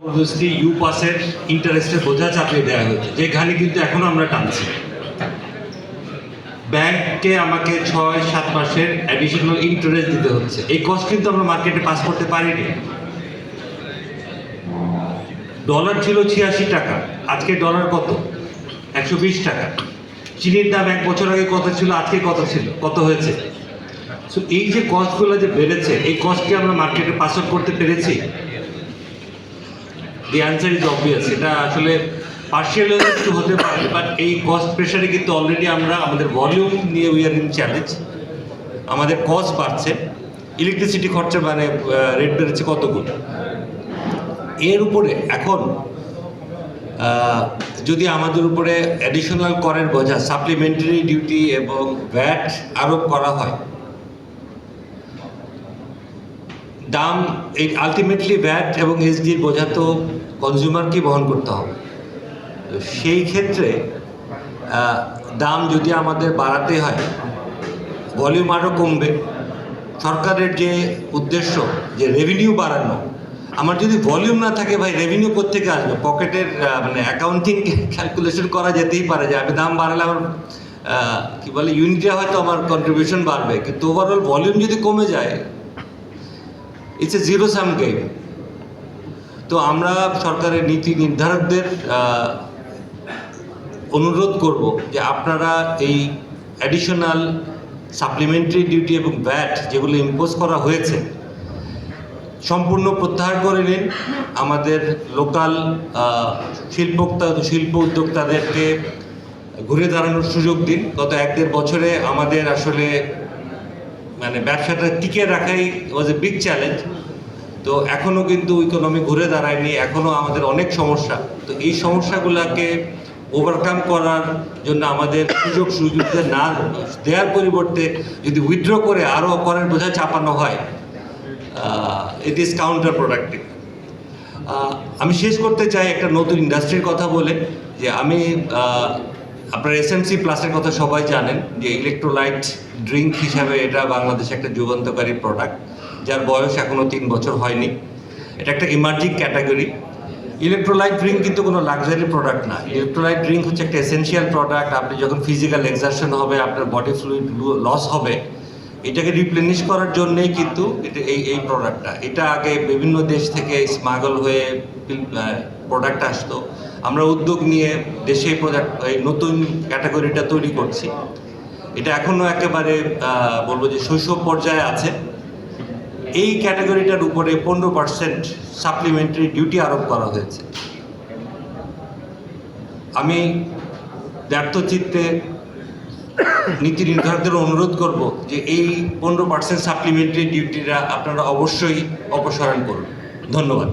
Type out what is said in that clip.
জবরদস্তি ইউ পাসের ইন্টারেস্টের বোঝা চাপিয়ে দেওয়া হয়েছে, যেখানে কিন্তু এখনও আমরা টানছি। ব্যাংককে আমাকে ছয়, সাত মাসের অ্যাডিশনাল ইন্টারেস্ট দিতে হচ্ছে। এই কস্ট কিন্তু আমরা মার্কেটে পাস করতে পারিনি। ডলার ছিল ছিয়াশি টাকা, আজকে ডলার কত? একশো বিশ টাকা। চিনির দাম এক বছর আগে কত ছিল? আজকে কত ছিল? কত হয়েছে? সো এই যে কস্টগুলো যে বেড়েছে, এই কস্টকে আমরা মার্কেটে পাস করতে পেরেছি দি অ্যান্সার ইজ অবভিয়াস এটা আসলে পার্শিয়াল একটু হতে পারে বাট এই কস্ট প্রেশারে কিন্তু অলরেডি আমরা আমাদের ভলিউম নিয়ে উই আর ইন চ্যালেঞ্জ আমাদের কস্ট বাড়ছে ইলেকট্রিসিটি খরচা মানে রেট বেড়েছে কত গুণ? এর উপরে এখন যদি আমাদের উপরে অ্যাডিশনাল করের বোঝা সাপ্লিমেন্টারি ডিউটি এবং ভ্যাট আরোপ করা হয় দাম, এই আলটিমেটলি ভ্যাট এবং এসডির বোঝা তো কনজিউমারকেই বহন করতে হবে। তো সেই ক্ষেত্রে দাম যদি আমাদের বাড়াতে হয় ভলিউম আরও কমবে। সরকারের যে উদ্দেশ্য, যে রেভিনিউ বাড়ানো, আমার যদি ভলিউম না থাকে ভাই রেভিনিউ কোথেকে আসবে? পকেটের মানে অ্যাকাউন্টিং ক্যালকুলেশন করা যেতেই পারে যে আমি দাম বাড়ালে আমার কী বলে ইউনিটে হয়তো আমার কন্ট্রিবিউশন বাড়বে। কিন্তু ওভারঅল ভলিউম যদি কমে যায় it's a zero sum game তো আমরা সরকারের নীতি নির্ধারকদের অনুরোধ করব যে আপনারা এই অ্যাডিশনাল সাপ্লিমেন্টারি ডিউটি এবং ভ্যাট যেগুলো ইম্পোজ করা হয়েছে, সম্পূর্ণ প্রত্যাহার করে নিন। আমাদের লোকাল শিল্পোক্তা, শিল্প উদ্যোক্তাদেরকে ঘুরে দাঁড়ানোর সুযোগ দিন। গত এক দেড় বছরে আমাদের আসলে মানে ব্যবসাটা টিকে রাখাই ওয়াজ এ বিগ চ্যালেঞ্জ তো এখনও কিন্তু ইকোনমি ঘুরে দাঁড়ায়নি এখনও আমাদের অনেক সমস্যা। তো এই সমস্যাগুলোকে ওভারকাম করার জন্য আমাদের সুযোগ সুবিধা না দেওয়ার পরিবর্তে যদি উইথড্র করে আরও করের বোঝা চাপানো হয় ইট ইজ কাউন্টার প্রোডাক্টিভ আমি শেষ করতে চাই একটা নতুন ইন্ডাস্ট্রির কথা বলে, যে আমি আপনার এসএমসি প্লাসের কথা সবাই জানেন যে ইলেকট্রোলাইট ড্রিঙ্ক হিসাবে এটা বাংলাদেশে একটা যুগান্তকারী প্রোডাক্ট যার বয়স এখনও তিন বছর হয়নি। এটা একটা ইমার্জিং ক্যাটাগরি ইলেকট্রোলাইট ড্রিঙ্ক কিন্তু কোনো লাক্সারি প্রোডাক্ট না। ইলেকট্রোলাইট ড্রিঙ্ক হচ্ছে একটা এসেনশিয়াল প্রোডাক্ট আপনি যখন ফিজিক্যাল এক্সারশন হবে, আপনার বডি ফ্লুইড লস হবে, এটাকে রিপ্লেনিশ করার জন্যেই কিন্তু এটা এই এই প্রোডাক্টটা এটা আগে বিভিন্ন দেশ থেকে স্মাগল হয়ে প্রোডাক্ট আসতো, আমরা উদ্যোগ নিয়ে দেশে প্রোডাক্ট এই নতুন ক্যাটাগরিটা তৈরি করছি। এটা এখনও একেবারে বলব যে শৈশব পর্যায়ে আছে। এই ক্যাটাগরিটার উপরে পনেরো পার্সেন্ট সাপ্লিমেন্টারি ডিউটি আরোপ করা হয়েছে। আমি ব্যর্থচিত্তে নীতি নির্ধারকদের অনুরোধ করব যে এই পনেরো পার্সেন্ট সাপ্লিমেন্টারি ডিউটিটা আপনারা অবশ্যই অপসারণ করুন। ধন্যবাদ।